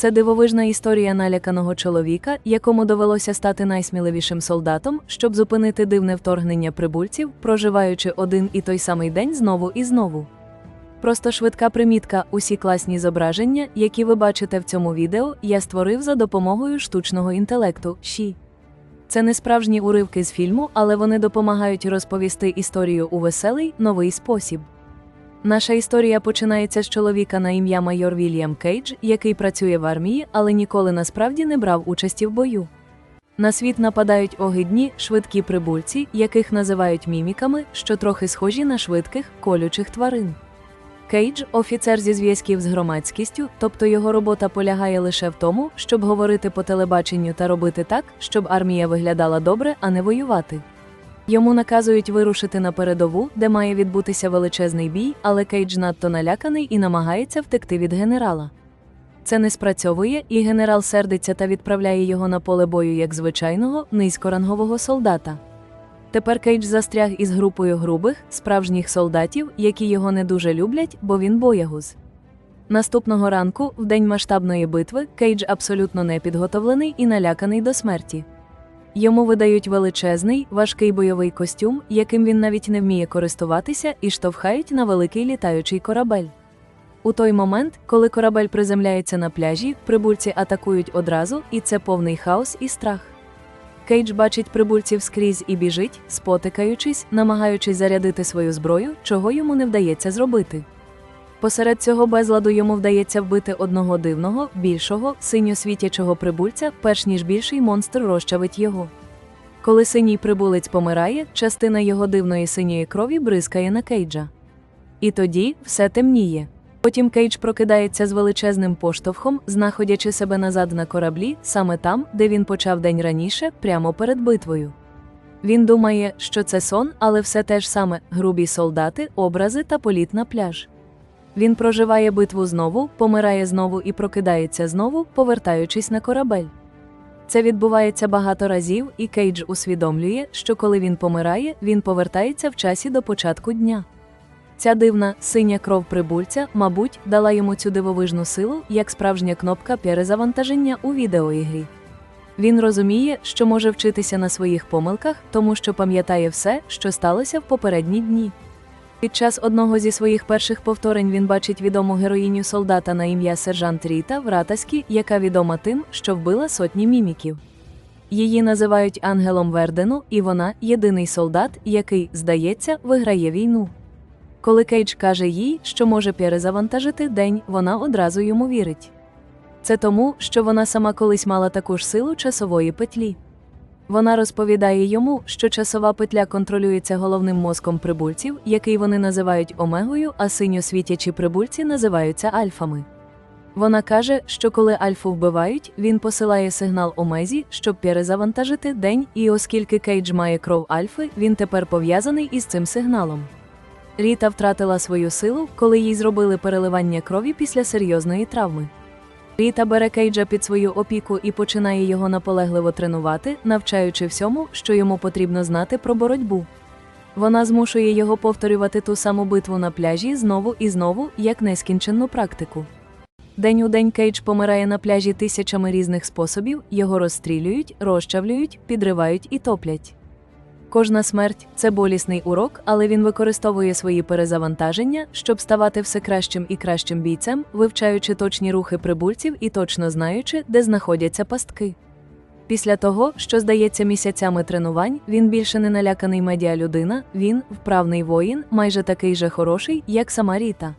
Це дивовижна історія наляканого чоловіка, якому довелося стати найсміливішим солдатом, щоб зупинити дивне вторгнення прибульців, проживаючи один і той самий день знову і знову. Просто швидка примітка, усі класні зображення, які ви бачите в цьому відео, я створив за допомогою штучного інтелекту. Ші. Це не справжні уривки з фільму, але вони допомагають розповісти історію у веселий, новий спосіб. Наша історія починається з чоловіка на ім'я майор Вільям Кейдж, який працює в армії, але ніколи насправді не брав участі в бою. На світ нападають огидні, швидкі прибульці, яких називають міміками, що трохи схожі на швидких, колючих тварин. Кейдж офіцер зі зв'язків з громадськістю, тобто його робота полягає лише в тому, щоб говорити по телебаченню та робити так, щоб армія виглядала добре, а не воювати. Йому наказують вирушити на передову, де має відбутися величезний бій, але Кейдж надто наляканий і намагається втекти від генерала. Це не спрацьовує, і генерал сердиться та відправляє його на поле бою як звичайного, низькорангового солдата. Тепер Кейдж застряг із групою грубих, справжніх солдатів, які його не дуже люблять, бо він боягуз. Наступного ранку, в день масштабної битви, Кейдж абсолютно непідготовлений і наляканий до смерті. Йому видають величезний, важкий бойовий костюм, яким він навіть не вміє користуватися, і штовхають на великий літаючий корабель. У той момент, коли корабель приземляється на пляжі, прибульці атакують одразу, і це повний хаос і страх. Кейдж бачить прибульців скрізь і біжить, спотикаючись, намагаючись зарядити свою зброю, чого йому не вдається зробити. Посеред цього безладу йому вдається вбити одного дивного, більшого, синьо-світячого прибульця, перш ніж більший монстр розчавить його. Коли синій прибулець помирає, частина його дивної синьої крові бризкає на Кейджа. І тоді все темніє. Потім Кейдж прокидається з величезним поштовхом, знаходячи себе назад на кораблі, саме там, де він почав день раніше, прямо перед битвою. Він думає, що це сон, але все те ж саме грубі солдати, образи та політ на пляж. Він проживає битву знову, помирає знову і прокидається знову, повертаючись на корабель. Це відбувається багато разів, і Кейдж усвідомлює, що коли він помирає, він повертається в часі до початку дня. Ця дивна синя кров прибульця, мабуть, дала йому цю дивовижну силу, як справжня кнопка перезавантаження у відеоігрі. Він розуміє, що може вчитися на своїх помилках, тому що пам'ятає все, що сталося в попередні дні. Під час одного зі своїх перших повторень він бачить відому героїню солдата на ім'я сержант Ріта Вратаські, яка відома тим, що вбила сотні міміків. Її називають Ангелом Вердену, і вона єдиний солдат, який, здається, виграє війну. Коли Кейдж каже їй, що може перезавантажити день, вона одразу йому вірить. Це тому, що вона сама колись мала таку ж силу часової петлі. Вона розповідає йому, що часова петля контролюється головним мозком прибульців, який вони називають омегою, а синьо-світячі прибульці називаються альфами. Вона каже, що коли альфу вбивають, він посилає сигнал омезі, щоб перезавантажити день, і оскільки Кейдж має кров альфи, він тепер пов'язаний із цим сигналом. Ріта втратила свою силу, коли їй зробили переливання крові після серйозної травми. Ріта бере Кейджа під свою опіку і починає його наполегливо тренувати, навчаючи всьому, що йому потрібно знати про боротьбу. Вона змушує його повторювати ту саму битву на пляжі знову і знову, як нескінченну практику. День у день Кейдж помирає на пляжі тисячами різних способів, його розстрілюють, розчавлюють, підривають і топлять. Кожна смерть це болісний урок, але він використовує свої перезавантаження, щоб ставати все кращим і кращим бійцем, вивчаючи точні рухи прибульців і точно знаючи, де знаходяться пастки. Після того, що здається місяцями тренувань, він більше не наляканий медіалюдина, він вправний воїн, майже такий же хороший, як сама Ріта.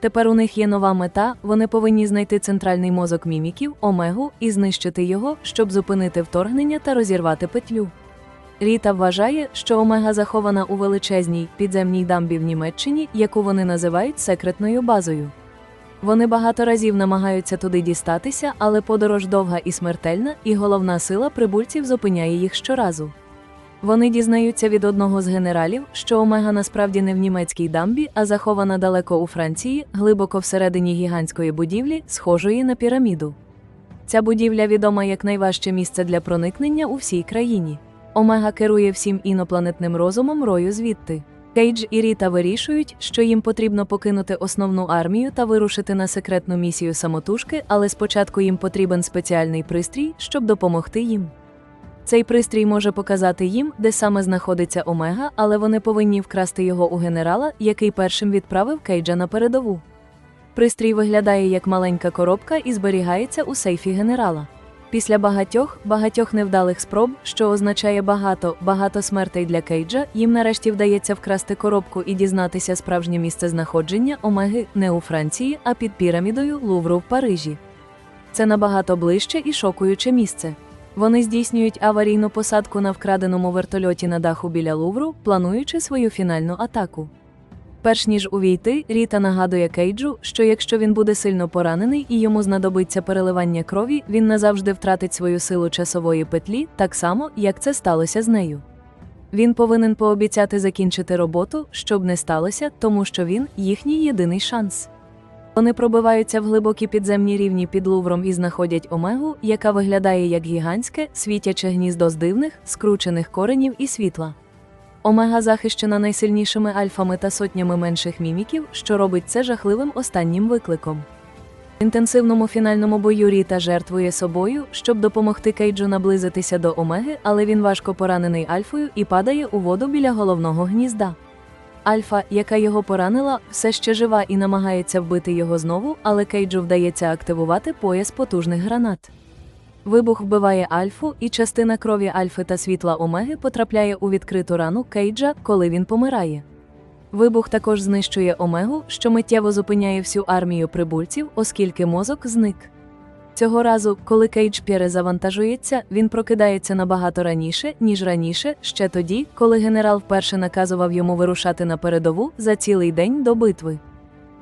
Тепер у них є нова мета, вони повинні знайти центральний мозок міміків, омегу, і знищити його, щоб зупинити вторгнення та розірвати петлю. Ріта вважає, що Омега захована у величезній підземній дамбі в Німеччині, яку вони називають секретною базою. Вони багато разів намагаються туди дістатися, але подорож довга і смертельна, і головна сила прибульців зупиняє їх щоразу. Вони дізнаються від одного з генералів, що Омега насправді не в німецькій дамбі, а захована далеко у Франції, глибоко всередині гігантської будівлі, схожої на піраміду. Ця будівля відома як найважче місце для проникнення у всій країні. Омега керує всім інопланетним розумом рою звідти. Кейдж і Ріта вирішують, що їм потрібно покинути основну армію та вирушити на секретну місію самотужки, але спочатку їм потрібен спеціальний пристрій, щоб допомогти їм. Цей пристрій може показати їм, де саме знаходиться Омега, але вони повинні вкрасти його у генерала, який першим відправив Кейджа на передову. Пристрій виглядає як маленька коробка і зберігається у сейфі генерала. Після багатьох багатьох невдалих спроб, що означає багато, багато смертей для Кейджа, їм нарешті вдається вкрасти коробку і дізнатися справжнє місце знаходження Омеги не у Франції, а під пірамідою Лувру в Парижі. Це набагато ближче і шокуюче місце. Вони здійснюють аварійну посадку на вкраденому вертольоті на даху біля Лувру, плануючи свою фінальну атаку. Перш ніж увійти, Ріта нагадує Кейджу, що якщо він буде сильно поранений і йому знадобиться переливання крові, він назавжди втратить свою силу часової петлі, так само, як це сталося з нею. Він повинен пообіцяти закінчити роботу, щоб не сталося, тому що він їхній єдиний шанс. Вони пробиваються в глибокі підземні рівні під Лувром і знаходять омегу, яка виглядає як гігантське, світяче гніздо з дивних, скручених коренів і світла. Омега захищена найсильнішими альфами та сотнями менших міміків, що робить це жахливим останнім викликом. В інтенсивному фінальному бою Ріта жертвує собою, щоб допомогти Кейджу наблизитися до Омеги, але він важко поранений альфою і падає у воду біля головного гнізда. Альфа, яка його поранила, все ще жива і намагається вбити його знову, але Кейджу вдається активувати пояс потужних гранат. Вибух вбиває альфу, і частина крові альфи та світла омеги потрапляє у відкриту рану Кейджа, коли він помирає. Вибух також знищує омегу, що миттєво зупиняє всю армію прибульців, оскільки мозок зник. Цього разу, коли Кейдж перезавантажується, він прокидається набагато раніше, ніж раніше, ще тоді, коли генерал вперше наказував йому вирушати на передову за цілий день до битви.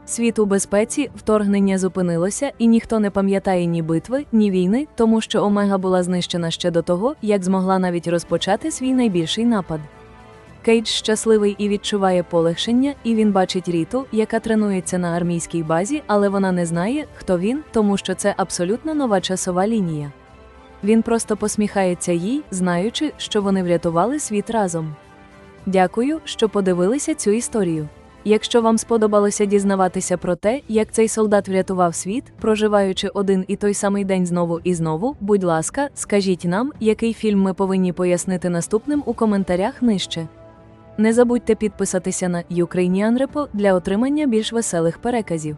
Світ у безпеці, вторгнення зупинилося, і ніхто не пам'ятає ні битви, ні війни, тому що Омега була знищена ще до того, як змогла навіть розпочати свій найбільший напад. Кейдж щасливий і відчуває полегшення, і він бачить Ріту, яка тренується на армійській базі, але вона не знає, хто він, тому що це абсолютно нова часова лінія. Він просто посміхається їй, знаючи, що вони врятували світ разом. Дякую, що подивилися цю історію. Якщо вам сподобалося дізнаватися про те, як цей солдат врятував світ, проживаючи один і той самий день знову і знову, будь ласка, скажіть нам, який фільм ми повинні пояснити наступним у коментарях нижче. Не забудьте підписатися на Ukrainian Repo для отримання більш веселих переказів.